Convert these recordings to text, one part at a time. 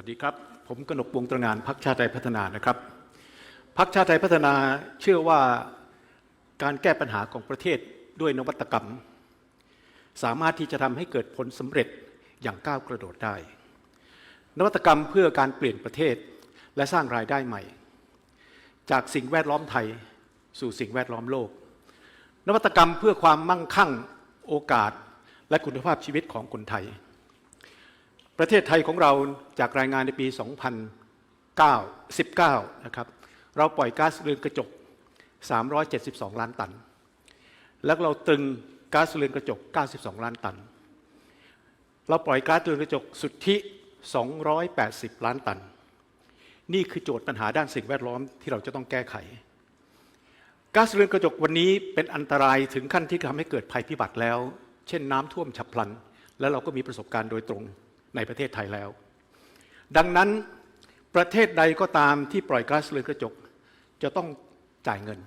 วัสดีครับ ผมกนกวงตระงานพักชาติไทยพัฒนานะครับพักชาติไทยพัฒนาเชื่อว่าการแก้ปัญหาของประเทศด้วยนวัตกรรม สามารถที่จะทำให้เกิดผลสำเร็จอย่างก้าวกระโดดได้ นวัตกรรมเพื่อการเปลี่ยนประเทศและสร้างรายได้ใหม่ จากสิ่งแวดล้อมไทยสู่สิ่งแวดล้อมโลก นวัตกรรมเพื่อความมั่งคั่งโอกาสและคุณภาพชีวิตของคนไทย ประเทศไทยของเราจากรายงานในปี 2019นะครับเราปล่อยก๊าซเรือนกระจก 372 ล้านตัน แล้วเราตรึงก๊าซเรือนกระจก 92 ล้านตัน เราปล่อยก๊าซเรือนกระจกสุทธิ 280 ล้านตัน นี่คือโจทย์ปัญหาด้านสิ่งแวดล้อมที่เราจะต้องแก้ไข ก๊าซเรือนกระจกวันนี้เป็นอันตรายถึงขั้นที่ทำให้เกิดภัยพิบัติแล้ว เช่นน้ำท่วมฉับพลัน และเราก็มีประสบการณ์โดยตรง ในประเทศไทยแล้ว ดังนั้นประเทศใดก็ตามที่ปล่อยก๊าซเรือนกระจก จะต้องจ่ายเงิน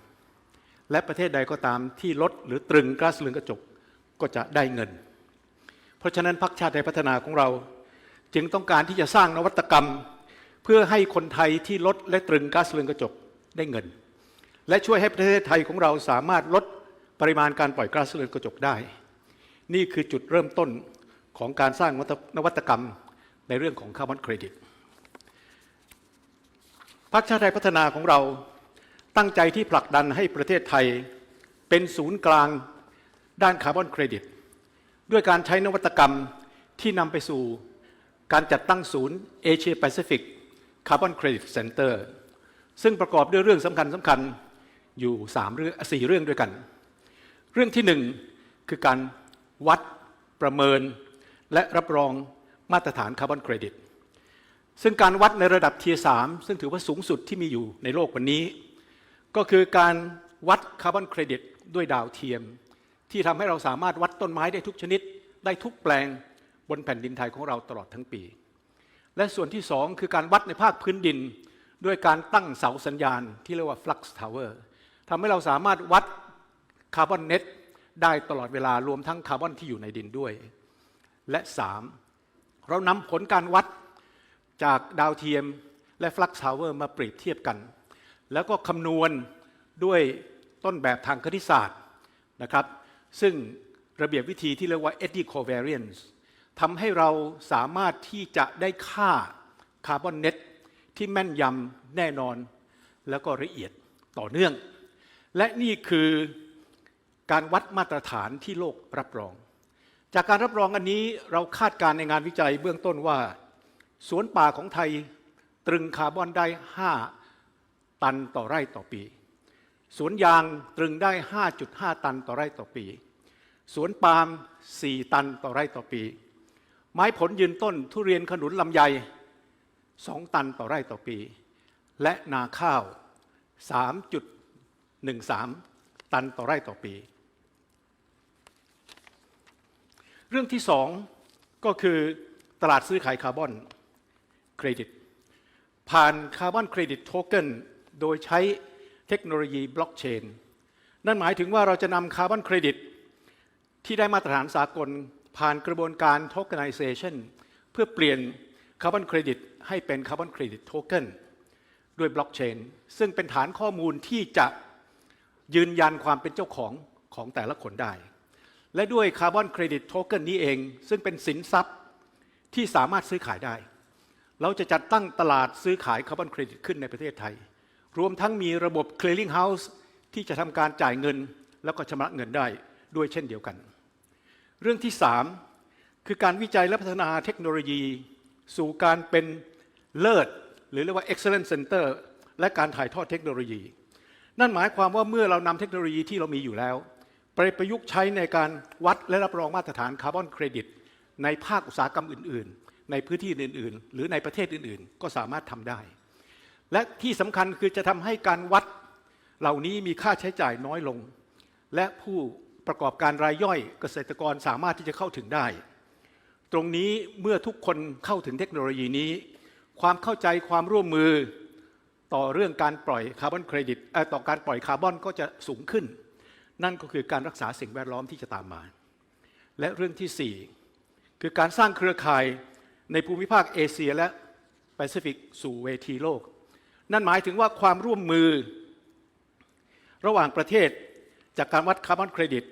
และประเทศใดก็ตามที่ลดหรือตรึงก๊าซเรือนกระจกก็จะได้เงิน เพราะฉะนั้นพรรคชาติไทยพัฒนาของเรา จึงต้องการที่จะสร้างนวัตกรรม เพื่อให้คนไทยที่ลดและตรึงก๊าซเรือนกระจกได้เงิน และช่วยให้ประเทศไทยของเราสามารถลดปริมาณการปล่อยก๊าซเรือนกระจกได้ นี่คือจุดเริ่มต้น ของการสร้างนวัตกรรมในเรื่องของคาร์บอนเครดิตพรรคชาติไทยพัฒนาของเราตั้งใจที่ผลักดันให้ประเทศไทยเป็นศูนย์กลางด้านคาร์บอนเครดิตด้วยการใช้นวัตกรรมที่นำไปสู่การจัดตั้งศูนย์เอเชียแปซิฟิกคาร์บอนเครดิตเซ็นเตอร์ซึ่งประกอบด้วยเรื่องสำคัญสำคัญอยู่สามเรื่องสี่เรื่องด้วยกัน เรื่องที่หนึ่งคือการวัดประเมิน และรับรองมาตรฐานคาร์บอนเครดิต ซึ่งการวัดในระดับเทียสามซึ่งถือว่าสูงสุดที่มีอยู่ในโลกวันนี้ ก็คือการวัดคาร์บอนเครดิตด้วยดาวเทียม ที่ทำให้เราสามารถวัดต้นไม้ได้ทุกชนิด ได้ทุกแปลงบนแผ่นดินไทยของเราตลอดทั้งปี และส่วนที่สองคือการวัดในภาคพื้นดิน ด้วยการตั้งเสาสัญญาณที่เรียกว่า flux tower ทำให้เราสามารถวัดคาร์บอนเน็ตได้ตลอดเวลารวมทั้งคาร์บอนที่อยู่ในดินด้วย และ 3. เรานำผลการวัดจากดาวเทียมและ flux tower มาเปรียบเทียบกัน แล้วก็คำนวณด้วยต้นแบบทางคณิตศาสตร์นะครับ ซึ่งระเบียบวิธีที่เรียกว่า eddy covariance ทำให้เราสามารถที่จะได้ค่าคาร์บอนเน็ตที่แม่นยำแน่นอน แล้วก็ละเอียดต่อเนื่อง และนี่คือการวัดมาตรฐานที่โลกรับรอง จากการรับรองอันนี้เราคาดการณ์ในงานวิจัยเบื้องต้นว่า สวนป่าของไทยตรึงคาร์บอนได้ 5 ตันต่อไร่ต่อปี สวนยางตรึงได้ 5.5 ตันต่อไร่ต่อปี สวนปาล์ม 4 ตันต่อไร่ต่อปี ไม้ผลยืนต้นทุเรียนขนุนลำไย 2 ตันต่อไร่ต่อปี และนาข้าว 3.13 ตันต่อไร่ต่อปี เรื่องที่สองก็คือตลาดซื้อขายคาร์บอนเครดิต ผ่านคาร์บอนเครดิตโทเก้นโดยใช้เทคโนโลยีบล็อกเชนนั่นหมายถึงว่าเราจะนำคาร์บอนเครดิตที่ได้มาตรฐานสากลผ่านกระบวนการโทเกน i เซชันเพื่อเปลี่ยนคาร์บอนเครดิตให้เป็นคาร์บอนเครดิตโทเก้นด้วยบล็อกเชนซึ่งเป็นฐานข้อมูลที่จะยืนยันความเป็นเจ้าของของแต่ละคนได้ และด้วยคาร์บอนเครดิตโทเก้นนี้เอง ซึ่งเป็นสินทรัพย์ที่สามารถซื้อขายได้ เราจะจัดตั้งตลาดซื้อขายคาร์บอนเครดิตขึ้นในประเทศไทย รวมทั้งมีระบบ clearing house ที่จะทำการจ่ายเงินแล้วก็ชำระเงินได้ด้วยเช่นเดียวกัน เรื่องที่ 3 คือการวิจัยและพัฒนาเทคโนโลยี สู่การเป็นเลิศ หรือเรียกว่า excellent center และการถ่ายทอดเทคโนโลยี นั่นหมายความว่าเมื่อเรานำเทคโนโลยีที่เรามีอยู่แล้ว ไปประยุกต์ใช้ในการวัดและรับรองมาตรฐานคาร์บอนเครดิต ในภาคอุตสาหกรรมอื่น ๆ ในพื้นที่อื่น ๆ หรือในประเทศอื่น ๆ ก็สามารถทำได้ และที่สำคัญคือจะทำให้การวัดเหล่านี้มีค่าใช้จ่ายน้อยลง และผู้ประกอบการรายย่อยเกษตรกรสามารถที่จะเข้าถึงได้ ตรงนี้เมื่อทุกคนเข้าถึงเทคโนโลยีนี้ ความเข้าใจความร่วมมือต่อเรื่องการปล่อยคาร์บอนเครดิตต่อการปล่อยคาร์บอนก็จะสูงขึ้น นั่นก็คือการรักษาสิ่งแวดล้อมที่จะตามมา และเรื่องที่ 4 คือการสร้างเครือข่ายในภูมิภาคเอเชียและแปซิฟิกสู่เวทีโลก นั่นหมายถึงว่าความร่วมมือ ระหว่างประเทศจากการวัดคาร์บอนเครดิต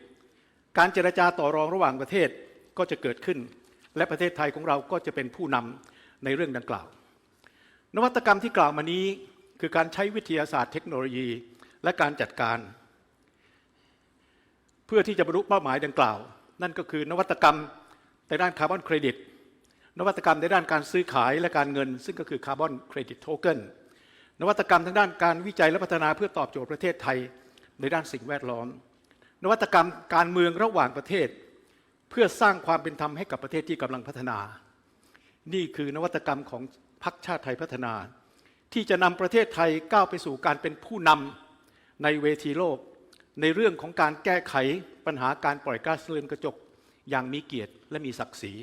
การเจรจาต่อรองระหว่างประเทศก็จะเกิดขึ้น และประเทศไทยของเราก็จะเป็นผู้นำในเรื่องดังกล่าว นวัตกรรมที่กล่าวมานี้คือการใช้วิทยาศาสตร์เทคโนโลยี และการจัดการ เพื่อที่จะบรรลุเป้าหมายดังกล่าว นั่นก็คือนวัตกรรมในด้านคาร์บอนเครดิตนวัตกรรมในด้านการซื้อขายและการเงิน ซึ่งก็คือคาร์บอนเครดิตโทเก้นนวัตกรรมทางด้านการวิจัยและพัฒนาเพื่อตอบโจทย์ประเทศไทยในด้านสิ่งแวดล้อม นวัตกรรมการเมืองระหว่างประเทศ เพื่อสร้างความเป็นธรรมให้กับประเทศที่กำลังพัฒนา นี่คือนวัตกรรมของพรรคชาติไทยพัฒนา ที่จะนำประเทศไทยก้าวไปสู่การเป็นผู้นำในเวทีโลก ในเรื่องของการแก้ไขปัญหาการปล่อยก๊าซเรือนกระจกอย่างมีเกียรติและมีศักดิ์ศรี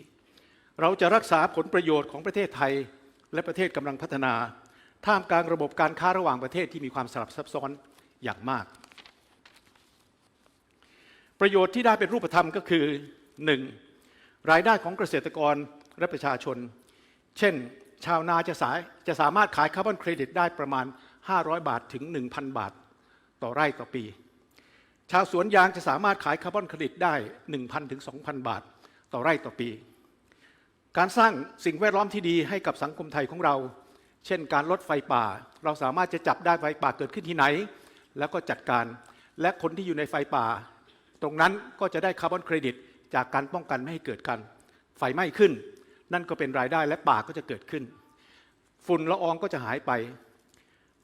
เราจะรักษาผลประโยชน์ของประเทศไทย และประเทศกำลังพัฒนา ท่ามกลางระบบการค้าระหว่างประเทศที่มีความสลับซับซ้อนอย่างมาก ประโยชน์ที่ได้เป็นรูปธรรมก็คือ 1. รายได้ของเกษตรกรและประชาชน เช่น ชาวนาจะสายจะสามารถขายคาร์บอนเครดิตได้ประมาณ 500 บาทถึง 1,000 บาท ต่อไร่ต่อปี ชาวสวนยางจะสามารถขายคาร์บอนเครดิตได้ 1,000ถึง2,000 บาท ต่อไร่ต่อปี การสร้างสิ่งแวดล้อมที่ดีให้กับสังคมไทยของเรา เช่น การลดไฟป่า เราสามารถจะจับได้ไฟป่าเกิดขึ้นที่ไหน แล้วก็จัดการ และคนที่อยู่ในไฟป่า ตรงนั้นก็จะได้คาร์บอนเครดิต จากการป้องกันไม่ให้เกิดการไฟไหม้ขึ้น นั่นก็เป็นรายได้และป่าก็จะเกิดขึ้น ฝุ่นละอองก็จะหายไป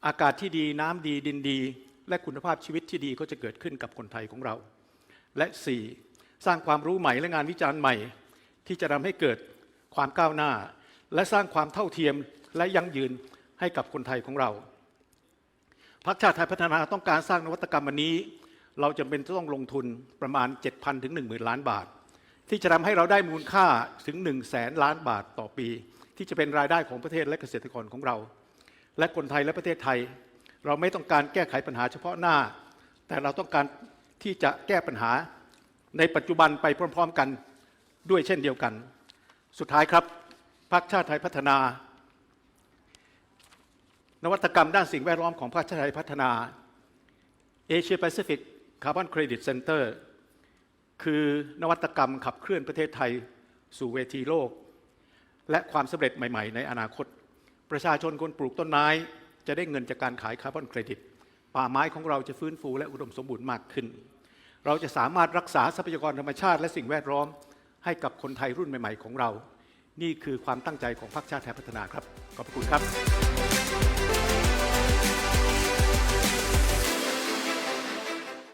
อากาศที่ดีน้ำดีดินดี และคุณภาพชีวิตที่ดีก็จะเกิดขึ้นกับคนไทยของเรา และ 4. สร้างความรู้ใหม่และงานวิจารณ์ใหม่ ที่จะทำให้เกิดความก้าวหน้า และสร้างความเท่าเทียมและยั่งยืนให้กับคนไทยของเราพรรคชาติไทยพัฒนาต้องการสร้างนวัตกรรมอันนี้ เราจำเป็นต้องลงทุนประมาณ 7,000 ถึง 10,000 ล้านบาท ที่จะทำให้เราได้มูลค่าถึง 1 0 0 0 0แสนล้านบาทต่อปี ที่จะเป็นรายได้ของประเทศและเกษตรกรของเรา และคนไทยและประเทศไทย เราไม่ต้องการแก้ไขปัญหาเฉพาะหน้า แต่เราต้องการที่จะแก้ปัญหาในปัจจุบันไปพร้อม ๆ กันด้วยเช่นเดียวกัน สุดท้ายครับพรรคชาติไทยพัฒนา นวัตกรรมด้านสิ่งแวดล้อมของพรรคชาติไทยพัฒนา Asia Pacific Carbon Credit Center คือนวัตกรรมขับเคลื่อนประเทศไทยสู่เวทีโลก และความสำเร็จใหม่ ๆ ในอนาคต ประชาชนคนปลูกต้นไม้ จะได้เงินจากการขายคาร์บอนเครดิต ป่าไม้ของเราจะฟื้นฟูและอุดมสมบูรณ์มากขึ้น เราจะสามารถรักษาทรัพยากรธรรมชาติและสิ่งแวดล้อม ให้กับคนไทยรุ่นใหม่ ๆ ของเรา นี่คือความตั้งใจของพรรคชาติไทยพัฒนาครับ ขอบคุณครับ